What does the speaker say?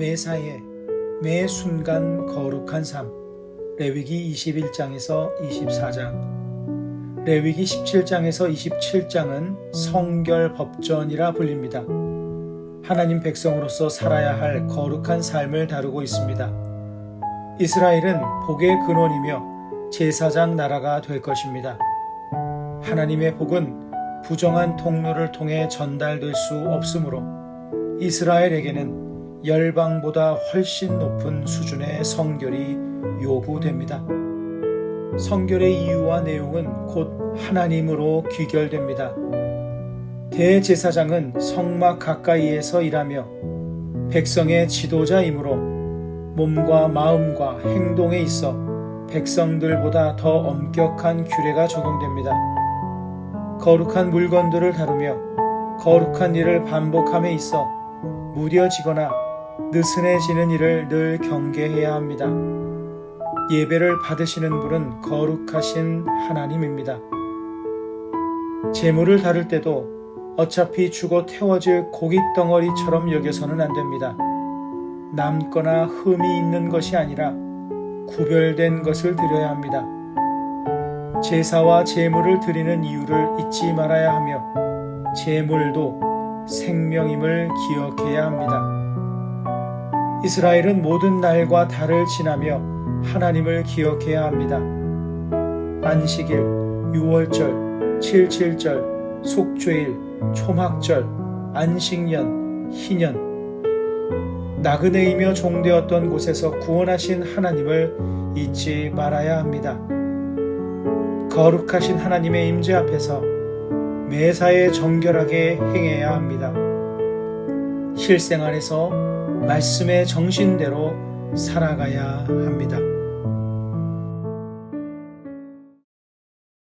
매사에 매 순간 거룩한 삶 레위기 21장에서 24장 레위기 17장에서 27장은 성결 법전이라 불립니다. 하나님 백성으로서 살아야 할 거룩한 삶을 다루고 있습니다. 이스라엘은 복의 근원이며 제사장 나라가 될 것입니다. 하나님의 복은 부정한 통로를 통해 전달될 수 없으므로 이스라엘에게는 열방보다 훨씬 높은 수준의 성결이 요구됩니다. 성결의 이유와 내용은 곧 하나님으로 귀결됩니다. 대제사장은 성막 가까이에서 일하며 백성의 지도자이므로 몸과 마음과 행동에 있어 백성들보다 더 엄격한 규례가 적용됩니다. 거룩한 물건들을 다루며 거룩한 일을 반복함에 있어 무뎌지거나 느슨해지는 일을 늘 경계해야 합니다. 예배를 받으시는 분은 거룩하신 하나님입니다. 재물을 다룰 때도 어차피 죽어 태워질 고깃 덩어리처럼 여겨서는 안 됩니다. 남거나 흠이 있는 것이 아니라 구별된 것을 드려야 합니다. 제사와 제물을 드리는 이유를 잊지 말아야 하며 제물도 생명임을 기억해야 합니다. 이스라엘은 모든 날과 달을 지나며 하나님을 기억해야 합니다. 안식일, 유월절, 칠칠절, 속죄일, 초막절, 안식년, 희년, 나그네이며 종되었던 곳에서 구원하신 하나님을 잊지 말아야 합니다. 거룩하신 하나님의 임재 앞에서 매사에 정결하게 행해야 합니다. 실생활에서 말씀의 정신대로 살아가야 합니다.